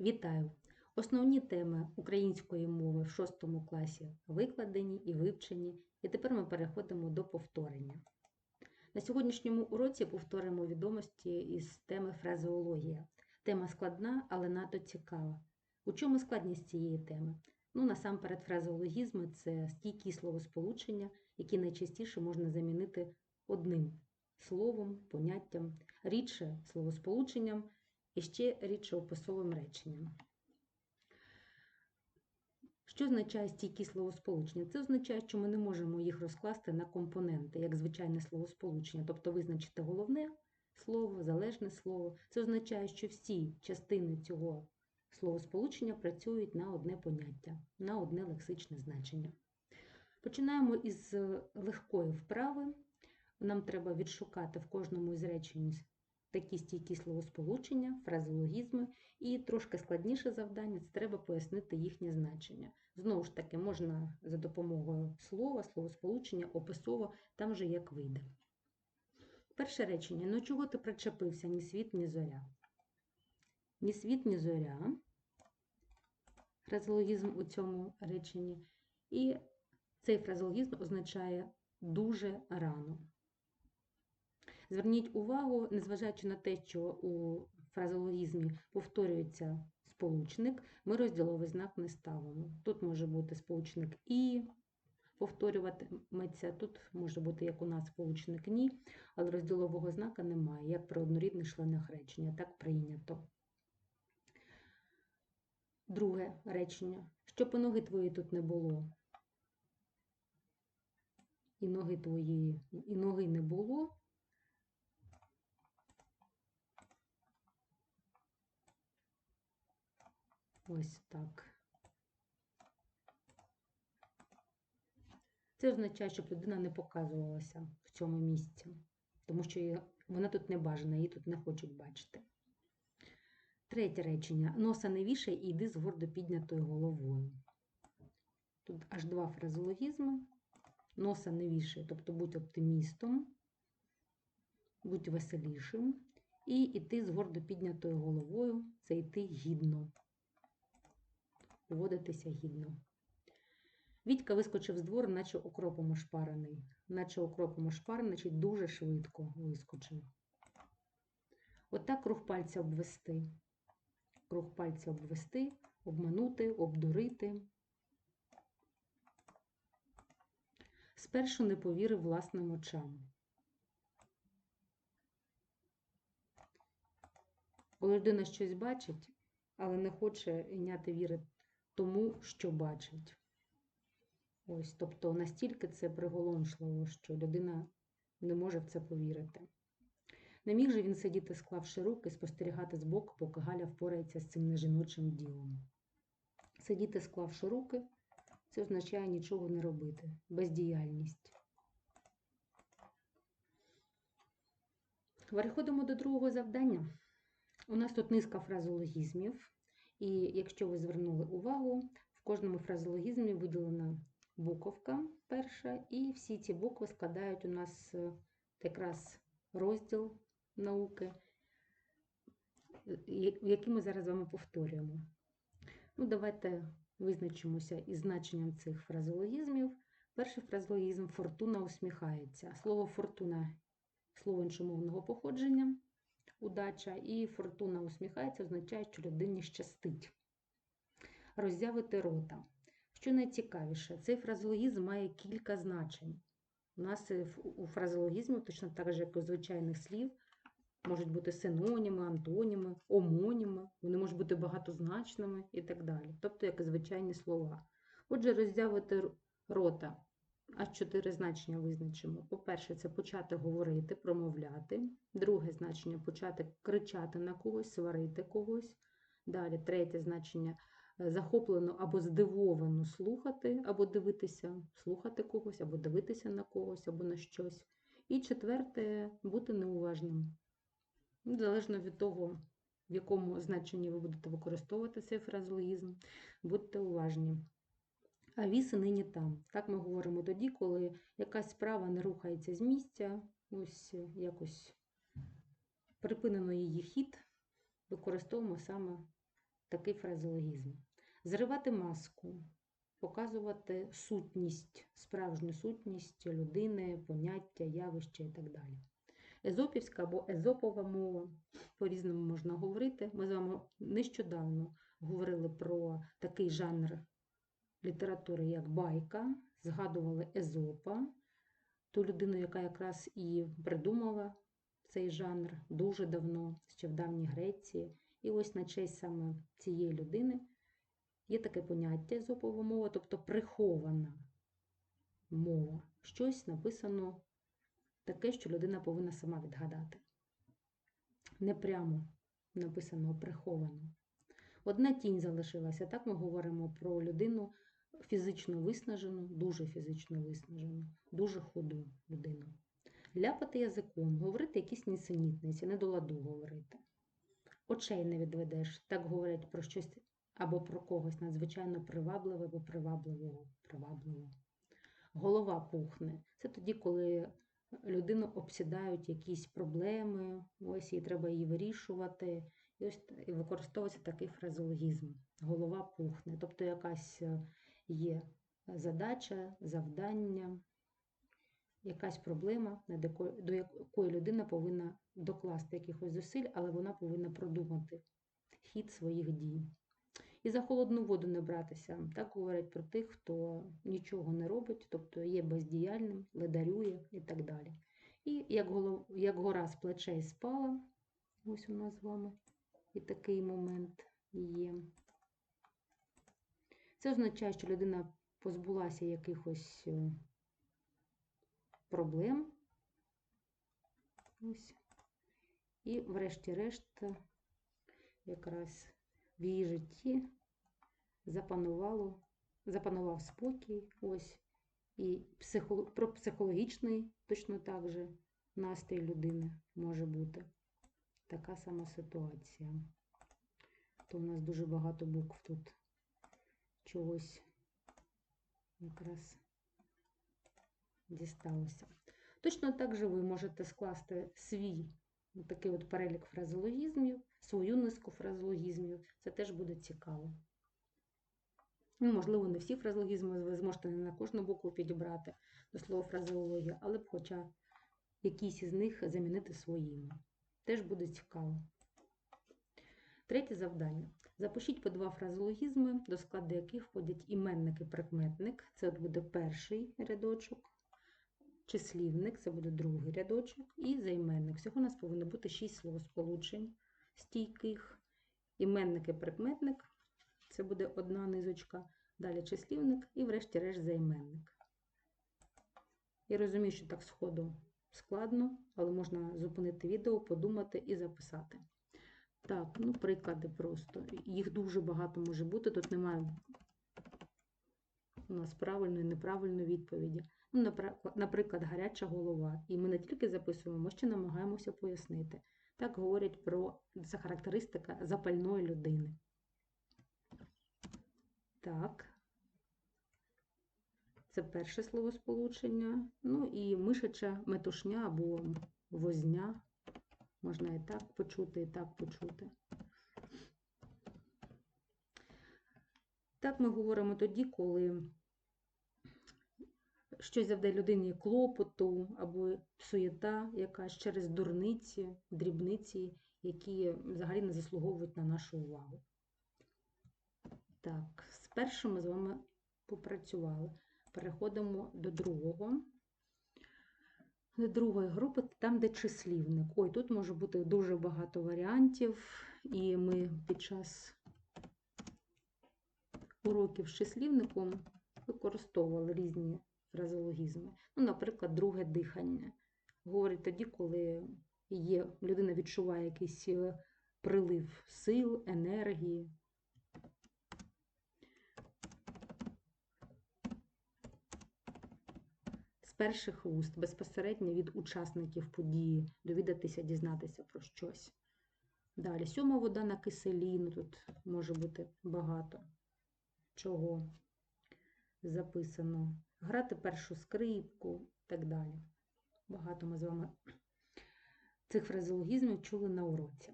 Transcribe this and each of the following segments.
Вітаю! Основні теми української мови в 6 класі викладені і вивчені, і тепер ми переходимо до повторення. На сьогоднішньому уроці повторимо відомості із теми фразеологія. Тема складна, але надто цікава. У чому складність цієї теми? Ну, насамперед, фразеологізми це стійкі словосполучення, які найчастіше можна замінити одним словом, поняттям, рідше словосполученням і ще рідше описовим реченням. Що означає стійкі словосполучення? Це означає, що ми не можемо їх розкласти на компоненти, як звичайне словосполучення, тобто визначити головне слово, залежне слово. Це означає, що всі частини цього словосполучення працюють на одне поняття, на одне лексичне значення. Починаємо із легкої вправи. Нам треба відшукати в кожному із речень такі стійкі словосполучення, фразеологізми, і трошки складніше завдання це треба пояснити їхнє значення. Знову ж таки, можна за допомогою слова, словосполучення, описово, там вже як вийде. Перше речення: ну чого ти причепився ні світ, ні зоря? Ні світ, ні зоря. Фразеологізм у цьому реченні. І цей фразеологізм означає дуже рано. Зверніть увагу, незважаючи на те, що у фразеологізмі повторюється сполучник, ми розділовий знак не ставимо. Тут може бути сполучник і повторюватиметься, тут може бути, як у нас, сполучник ні, але розділового знака немає, як при однорідних членах речення, так прийнято. Друге речення. Щоб і ноги твої тут не було. І ноги твої, і ноги не було. Ось так. Це означає, щоб людина не показувалася в цьому місці, тому що вона тут не бажана, її тут не хочуть бачити. Третє речення. Носа не вішай і йди з гордо піднятою головою. Тут аж два фразеологізми. Носа не вішай, тобто будь оптимістом, будь веселішим. І йти з гордо піднятою головою це йти гідно поводитися гідно. Вітька вискочив з двору, наче окропом ошпарений. Наче окропом ошпарений, значить дуже швидко вискочив. Отак От круг пальця обвести. Круг пальця обвести, обманути, обдурити. Спершу не повірив власним очам. Коли людина щось бачить, але не хоче йняти віри тому, що бачить. Ось, Тобто настільки це приголомшливо, що людина не може в це повірити. Не міг же він сидіти, склавши руки, спостерігати збоку, поки Галя впорається з цим нежіночим ділом. Сидіти, склавши руки, це означає нічого не робити, бездіяльність. Переходимо до другого завдання. У нас тут низка фразологізмів. І якщо ви звернули увагу, в кожному фразеологізмі виділена буковка перша, і всі ці букви складають у нас е, якраз розділ науки, який ми зараз з вами повторюємо. Ну, Давайте визначимося із значенням цих фразеологізмів. Перший фразеологізм фортуна усміхається. Слово фортуна слово іншомовного походження удача, і фортуна усміхається, означає, що людині щастить. Роззявити рота. Що найцікавіше, цей фразеологізм має кілька значень. У нас у фразеологізмі, точно так же, як і у звичайних слів, можуть бути синоніми, антоніми, омоніми, вони можуть бути багатозначними і так далі. Тобто, як і звичайні слова. Отже, роззявити рота Аж чотири значення визначимо. По-перше, це почати говорити, промовляти. Друге значення почати кричати на когось, сварити когось. Далі, третє значення захоплено або здивовано слухати, або дивитися, слухати когось, або дивитися на когось, або на щось. І четверте бути неуважним. Залежно від того, в якому значенні ви будете використовувати цей фразологізм, будьте уважні а віси нині там. Так ми говоримо тоді, коли якась справа не рухається з місця, ось якось припинено її хід, використовуємо саме такий фразеологізм. Зривати маску, показувати сутність, справжню сутність людини, поняття, явища і так далі. Езопівська або езопова мова, по-різному можна говорити. Ми з вами нещодавно говорили про такий жанр літератури, як байка, згадували Езопа, ту людину, яка якраз і придумала цей жанр дуже давно, ще в давній Греції. І ось на честь саме цієї людини є таке поняття езопова мова, тобто прихована мова. Щось написано таке, що людина повинна сама відгадати. Не прямо написано, а приховано. Одна тінь залишилася. Так ми говоримо про людину фізично виснажену, дуже фізично виснажену, дуже худу людину. Ляпати язиком, говорити якісь нісенітниці, не до ладу говорити. Очей не відведеш, так говорять про щось або про когось надзвичайно привабливе або привабливого, привабливо. Голова пухне. Це тоді, коли людину обсідають якісь проблеми, ось і треба її вирішувати. І ось використовується такий фразеологізм. Голова пухне. Тобто якась е, є задача, завдання, якась проблема, до якої людина повинна докласти якихось зусиль, але вона повинна продумати хід своїх дій. І за холодну воду не братися. Так говорять про тих, хто нічого не робить, тобто є бездіяльним, ледарює і так далі. І як, голов, як гора з плечей спала, ось у нас з вами і такий момент є. Це означає, що людина позбулася якихось е, проблем. Ось. І, врешті-решт, якраз в її житті запанувало, запанував спокій. Ось. І психо, про психологічний точно так же настрій людини може бути. Така сама ситуація. То у нас дуже багато букв тут чогось якраз дісталося. Точно так же ви можете скласти свій такий от перелік фразеологізмів, свою низку фразеологізмів. Це теж буде цікаво. Ну, можливо, не всі фразеологізми ви зможете не на кожну букву підібрати до слова фразеологія, але б хоча якісь із них замінити своїми. Теж буде цікаво. Третє завдання. Запишіть по два фразеологізми, до складу яких входять іменник і прикметник. Це от буде перший рядочок. Числівник це буде другий рядочок. І займенник. Всього у нас повинно бути шість словосполучень стійких. Іменник і прикметник це буде одна низочка. Далі числівник і, врешті-решт, займенник. Я розумію, що так сходу складно, але можна зупинити відео, подумати і записати. Так, ну приклади просто. Їх дуже багато може бути. Тут немає у нас правильної, неправильної відповіді. Ну, наприклад, гаряча голова. І ми не тільки записуємо, ми ще намагаємося пояснити. Так говорять про це характеристика запальної людини. Так. Це перше словосполучення. Ну і мишача метушня або возня. Можна і так почути, і так почути. Так ми говоримо тоді, коли щось завдає людині клопоту або суєта якась через дурниці, дрібниці, які взагалі не заслуговують на нашу увагу. Так, з першим ми з вами попрацювали. Переходимо до другого. Другої групи, там, де числівник. Ой, тут може бути дуже багато варіантів, і ми під час уроків з числівником використовували різні фразеологізми. Ну, наприклад, друге дихання. Говорить тоді, коли є, людина відчуває якийсь е, прилив сил, енергії. Перших вуст, безпосередньо від учасників події, довідатися, дізнатися про щось. Далі, сьома вода на киселі, тут може бути багато чого записано. Грати першу скрипку і так далі. Багато ми з вами цих фразеологізмів чули на уроці.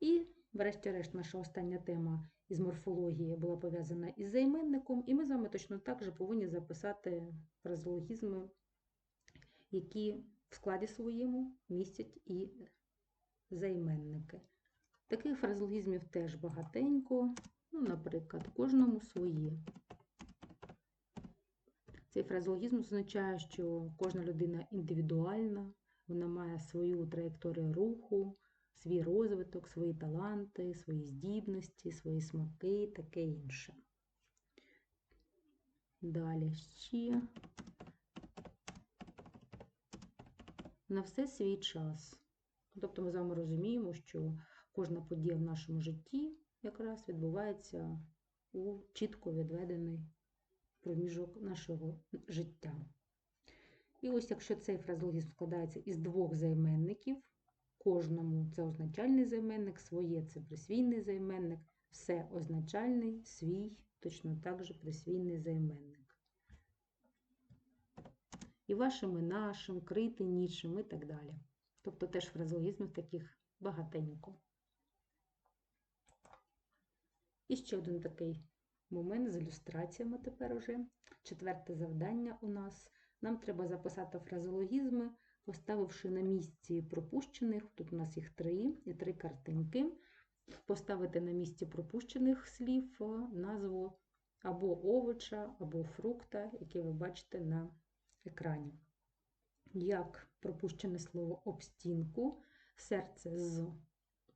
І врешті-решт, наша остання тема із морфології була пов'язана із займенником, і ми з вами точно так же повинні записати фразеологізми, які в складі своєму містять і займенники. Таких фразеологізмів теж багатенько, ну, наприклад, кожному свої. Цей фразеологізм означає, що кожна людина індивідуальна, вона має свою траєкторію руху, свій розвиток, свої таланти, свої здібності, свої смаки, і таке інше. Далі ще на все свій час. Тобто ми з вами розуміємо, що кожна подія в нашому житті якраз відбувається у чітко відведений проміжок нашого життя. І ось якщо цей фразологізм складається із двох займенників, кожному це означальний займенник, своє це присвійний займенник, все означальний, свій, точно так же присвійний займенник. І вашим, і нашим, крити, нічим і так далі. Тобто теж фразологізмів таких багатенько. І ще один такий момент з ілюстраціями тепер уже. Четверте завдання у нас. Нам треба записати фразеологізми, поставивши на місці пропущених, тут у нас їх три, і три картинки, поставити на місці пропущених слів назву або овоча, або фрукта, які ви бачите на екрані. Як пропущене слово об стінку, серце з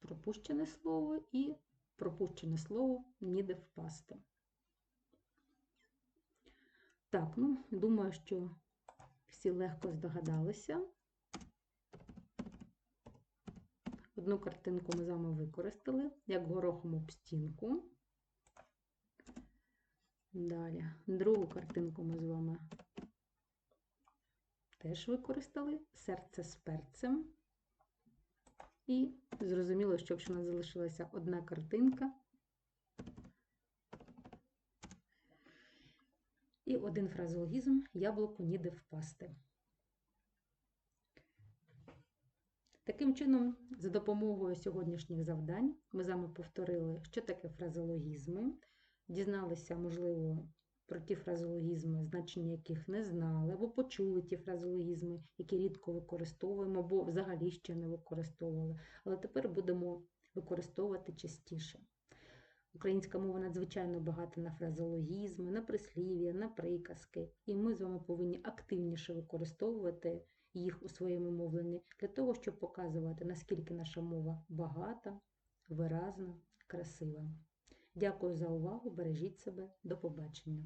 пропущене слово і пропущене слово ніде впасти. Так, ну, думаю, що всі легко здогадалися. Одну картинку ми з вами використали, як горохом об стінку. Далі, другу картинку ми з вами теж використали серце з перцем. І зрозуміло, що якщо у нас залишилася одна картинка і один фразеологізм яблуку ніде впасти. Таким чином, за допомогою сьогоднішніх завдань, ми з вами повторили, що таке фразеологізми, дізналися, можливо, про ті фразеологізми, значення яких не знали, або почули ті фразеологізми, які рідко використовуємо, або взагалі ще не використовували. Але тепер будемо використовувати частіше. Українська мова надзвичайно багата на фразеологізми, на прислів'я, на приказки, і ми з вами повинні активніше використовувати їх у своєму мовленні для того, щоб показувати, наскільки наша мова багата, виразна, красива. Дякую за увагу! Бережіть себе, до побачення!